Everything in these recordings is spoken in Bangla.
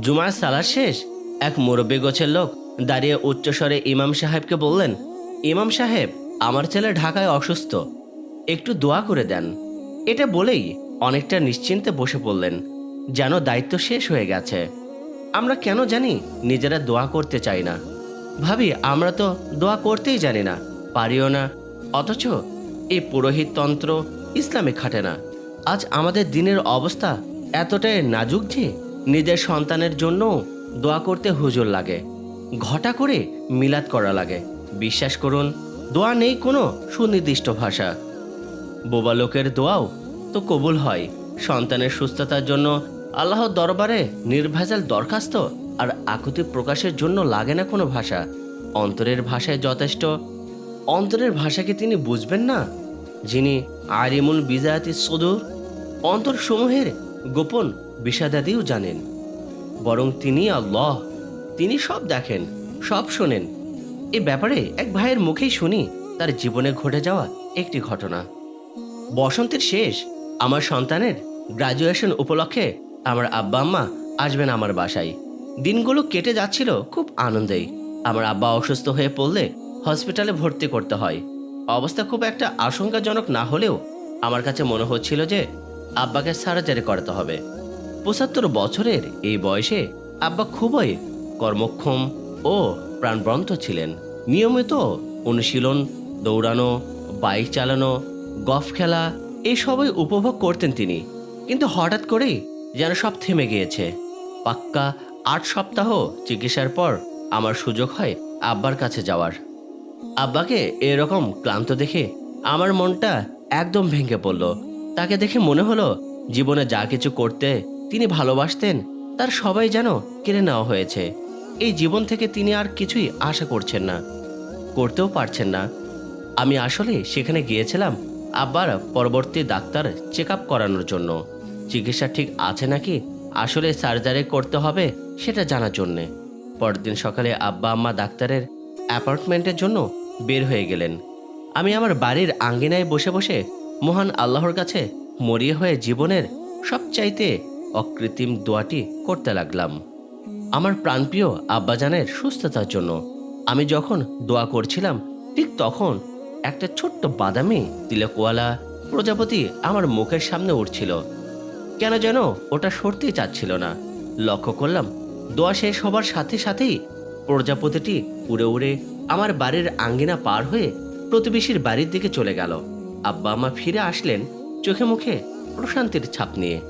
জুমার সালা শেষ? এক মুরব্বী গোছের লোক দাঁড়িয়ে উচ্চস্বরে ইমাম সাহেবকে বললেন, ইমাম সাহেব, আমার ছেলে ঢাকায় অসুস্থ। একটু দোয়া করে দেন। এটা বলেই অনেকটা নিশ্চিন্তে বসে পড়লেন, যেন দায়িত্ব শেষ হয়ে গেছে। আমরা কেন জানি নিজেরা দোয়া করতে চাই না। ভাবি, আমরা তো দোয়া করতেই জানি না, পারিও না। অথচ এই পুরোহিত তন্ত্র ইসলামে খাটে না। আজ আমাদের দিনের অবস্থা এতটাই নাজুক যে নিজের সন্তানের জন্য দোয়া করতে হুজুর লাগে। ঘটা করে মিলাদ করা লাগে। বিশ্বাস করুন, দোয়া নেই কোনো সুনির্দিষ্ট ভাষা। বোবা লোকের দোয়াও তো কবুল হয়। সন্তানের সুস্থতার জন্য আল্লাহর দরবারে নির্ভেজাল দরখাস্ত আর আকুতি প্রকাশের জন্য লাগে না কোনো ভাষা। অন্তরের ভাষায় যথেষ্ট। অন্তরের ভাষাকে তিনি বুঝবেন না। যিনি আরিমুল বিজায়াতি সদুর, অন্তরসমূহের গোপন বিষাদাদিও জানেন। বরং তিনি আল্লাহ, তিনি সব দেখেন, সব শোনেন। এ ব্যাপারে এক ভাইয়ের মুখেই শুনি, তার জীবনে ঘটে যাওয়া একটি ঘটনা। বসন্তের শেষ, আমার সন্তানের গ্রাজুয়েশন উপলক্ষে আমার আব্বা আম্মা আসবেন আমার বাসায়। দিনগুলো কেটে যাচ্ছিল খুব আনন্দেই। আমার আব্বা অসুস্থ হয়ে পড়লে হসপিটালে ভর্তি করতে হয়। অবস্থা খুব একটা আশঙ্কাজনক না হলেও আমার কাছে মনে হচ্ছিল যে আব্বাকে সার্জারি করাতে হবে। পঁচাত্তর বছরের এই বয়সে আব্বা খুবই কর্মক্ষম ও প্রাণবন্ত ছিলেন। নিয়মিত অনুশীলন, দৌড়ানো, বাইক চালানো, গফ খেলা, এই সবই উপভোগ করতেন তিনি। কিন্তু হঠাৎ করেই যেন সব থেমে গিয়েছে। পাক্কা আট সপ্তাহ চিকিৎসার পর আমার সুযোগ হয় আব্বার কাছে যাওয়ার। আব্বাকে এরকম ক্লান্ত দেখে আমার মনটা একদম ভেঙে পড়ল। তাকে দেখে মনে হলো, জীবনে যা কিছু করতে তিনি ভালোবাসতেন, তার সবাই যেন কেড়ে নেওয়া হয়েছে। এই জীবন থেকে তিনি আর কিছুই আশা করছেন না, করতেও পারছেন না। আমি আসলে সেখানে গিয়েছিলাম আব্বার পরবর্তী ডাক্তার চেক আপ করানোর জন্য। চিকিৎসা ঠিক আছে নাকি? আসলে সার্জারি করতে হবে সেটা জানার জন্যে। পরদিন সকালে আব্বা আম্মা ডাক্তারের অ্যাপার্টমেন্টের জন্য বের হয়ে গেলেন। আমি আমার বাড়ির আঙ্গিনায় বসে বসে মহান আল্লাহর কাছে মরিয়ে হয়ে জীবনের সবচাইতে অকৃত্রিম দোয়াটি করতে লাগলাম। আমার প্রাণপ্রিয় আব্বাজানের সুস্থতার জন্য। আমি যখন দোয়া করছিলাম, ঠিক তখন একটা ছোট্ট বাদামি তিলকওয়ালা প্রজাপতি আমার মুখের সামনে উঠছিল। কেন যেন ওটা সরতেই চাচ্ছিল না। লক্ষ্য করলাম, দোয়া শেষ হবার সাথে সাথেই প্রজাপতিটি উড়ে উড়ে আমার বাড়ির আঙ্গিনা পার হয়ে প্রতিবেশীর বাড়ির দিকে চলে গেল। আব্বা আমা ফিরে আসলেন চোখে মুখে প্রশান্তির ছাপ নিয়ে।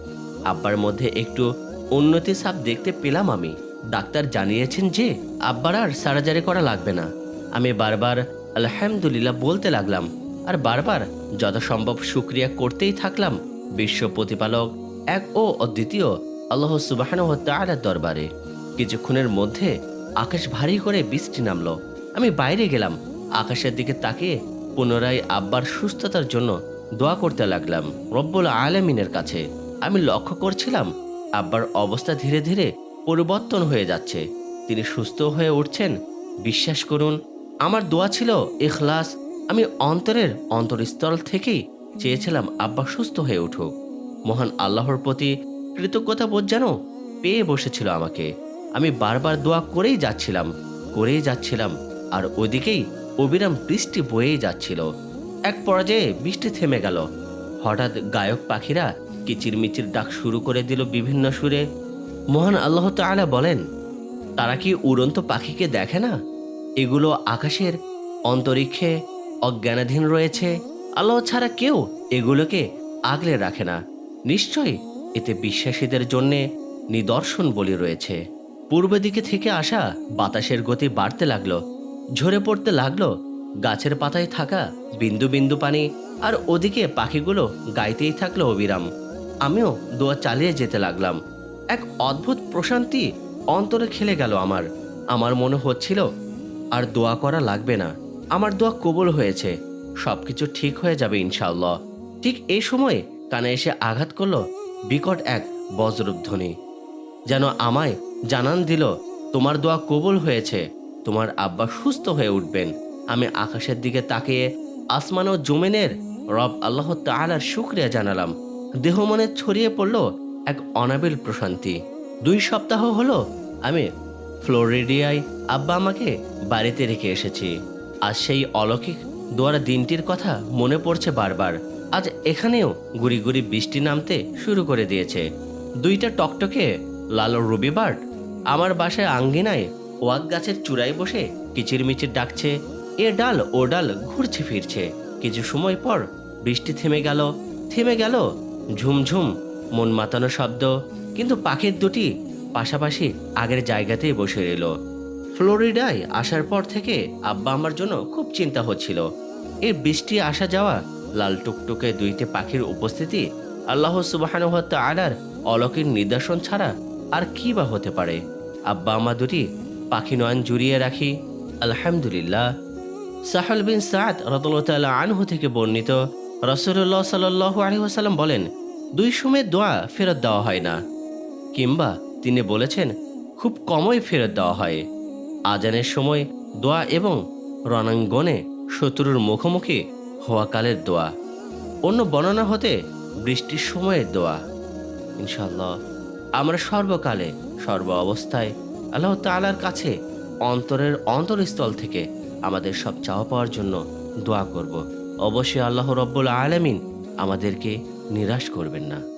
আব্বার মধ্যে একটু উন্নতি সাপ দেখতে পেলাম আমি। ডাক্তার জানিয়েছেন যে, আব্বার আর সার্জারি করা লাগবে না। আমি বারবার আলহামদুলিল্লাহ বলতে লাগলাম আর বারবার যথাসম্ভব সুক্রিয়া করতেই থাকলাম বিশ্ব প্রতিপালক এক ও অদ্বিতীয় আল্লাহ সুবাহান তাআলার দরবারে। কিছুক্ষণের মধ্যে আকাশ ভারী করে বৃষ্টি নামলো। আমি বাইরে গেলাম, আকাশের দিকে তাকিয়ে পুনরায় আব্বার সুস্থতার জন্য দোয়া করতে লাগলাম রব্বুল আলমিনের কাছে। আমি লক্ষ্য করছিলাম আব্বার অবস্থা ধীরে ধীরে পরিবর্তন হয়ে যাচ্ছে। তিনি সুস্থ হয়ে উঠছেন। বিশ্বাস করুন, আমার দোয়া ছিল এখলাস আমি অন্তরের অন্তরস্থল থেকেই চেয়েছিলাম আব্বা সুস্থ হয়ে উঠুক। মহান আল্লাহর প্রতি কৃতজ্ঞতা বোধ যেন পেয়ে বসেছিল আমাকে। আমি বারবার দোয়া করেই যাচ্ছিলাম করেই যাচ্ছিলাম, আর ওদিকেই অবিরাম বৃষ্টি বয়েই যাচ্ছিল। এক পর্যায়ে বৃষ্টি থেমে গেল। হঠাৎ গায়ক পাখিরা কিচিরমিচির ডাক শুরু করে দিল বিভিন্ন সুরে। মহান আল্লাহ তাআলা বলেন, তারা কি উড়ন্ত পাখিকে দেখে না? এগুলো আকাশের অন্তরিক্ষে অজ্ঞানাধীন রয়েছে। আল্লাহ ছাড়া কেউ এগুলোকে আগলে রাখে না। নিশ্চয়ই এতে বিশ্বাসীদের জন্যে নিদর্শন বলি রয়েছে। পূর্ব দিকে থেকে আসা বাতাসের গতি বাড়তে লাগল, ঝরে পড়তে লাগল। গাছের পাতায় থাকা বিন্দু বিন্দু পানি আর ওদিকে পাখিগুলো গাইতেই থাকল অবিরাম। আমিও দোয়া চালিয়ে যেতে লাগলাম। এক অদ্ভুত প্রশান্তি অন্তরে খেলে গেল আমার। আমার মনে হচ্ছিল, আর দোয়া করা লাগবে না। আমার দোয়া কবল হয়েছে। সব কিছু ঠিক হয়ে যাবে, ইনশাআল্লাহ। ঠিক এই সময়ে কানে এসে আঘাত করল বিকট এক বজ্রধ্বনি। যেন আমায় জানান দিল, তোমার দোয়া কবুল হয়েছে। তোমার আব্বা সুস্থ হয়ে উঠবেন। আমি আকাশের দিকে তাকিয়ে আসমান ও জুমেনের রব আল্লাহ তাআলার শুক্রিয়া জানালাম। দেহ মনে ছড়িয়ে পড়ল এক অনাবিল প্রশান্তি। দুই সপ্তাহ হলো আমি ফ্লোরিডিয়ায় আব্বা আমাকে বাড়িতে রেখে এসেছি। আজ সেই অলৌকিক দোয়ার দিনটির কথা মনে পড়ছে বারবার। আজ এখানেও গুড়ি গুড়ি বৃষ্টি নামতে শুরু করে দিয়েছে। দুইটা টকটকে লাল রবিবার আমার বাসায় আঙ্গিনায় ওয়াক গাছের চূড়ায় বসে কিচিরমিচির ডাকছে। এ ডাল ও ডাল ঘুরছে ফিরছে। কিছু সময় পর বৃষ্টি থেমে গেল থেমে গেল ঝুমঝুম, মন মাতানো শব্দ, কিন্তু পাখির দুটি পাশাপাশি আগের জায়গাতেই বসে রইল। ফ্লোরিডায় আসার পর থেকে আব্বা আমার জন্য খুব চিন্তা হচ্ছিল। এই বৃষ্টি আসা যাওয়া, লাল টুকটুকে দুইটি পাখির উপস্থিতি, আল্লাহ সুবাহানুহ আলার অলৌকিক নিদর্শন ছাড়া আর কি বা হতে পারে? আব্বা আমা দুটি পাখি নয়ন জুড়িয়ে রাখি, আলহামদুলিল্লাহ। সাহল বিন সাদ রতলতাল আনহু থেকে বর্ণিত রসুল্লাহ সাল্লাহ আলহিহাসাল্লাম বলেন, দুই সময় দোয়া ফেরত দেওয়া হয় না। কিংবা তিনি বলেছেন, খুব কমই ফেরত দেওয়া হয়। আজানের সময় দোয়া এবং রণাঙ্গনে শত্রুর মুখোমুখি হওয়াকালের দোয়া, অন্য বর্ণনা হতে বৃষ্টির সময়ের দোয়া। ইনশাল্লাহ আমরা সর্বকালে, সর্ব অবস্থায় আল্লাহ তালার কাছে অন্তরের অন্তরস্থল থেকে আমাদের সব চাওয়া পাওয়ার জন্য দোয়া করব। অবশ্যই আল্লাহ রব্বুল আলামিন আমাদেরকে নিরাশ করবেন না।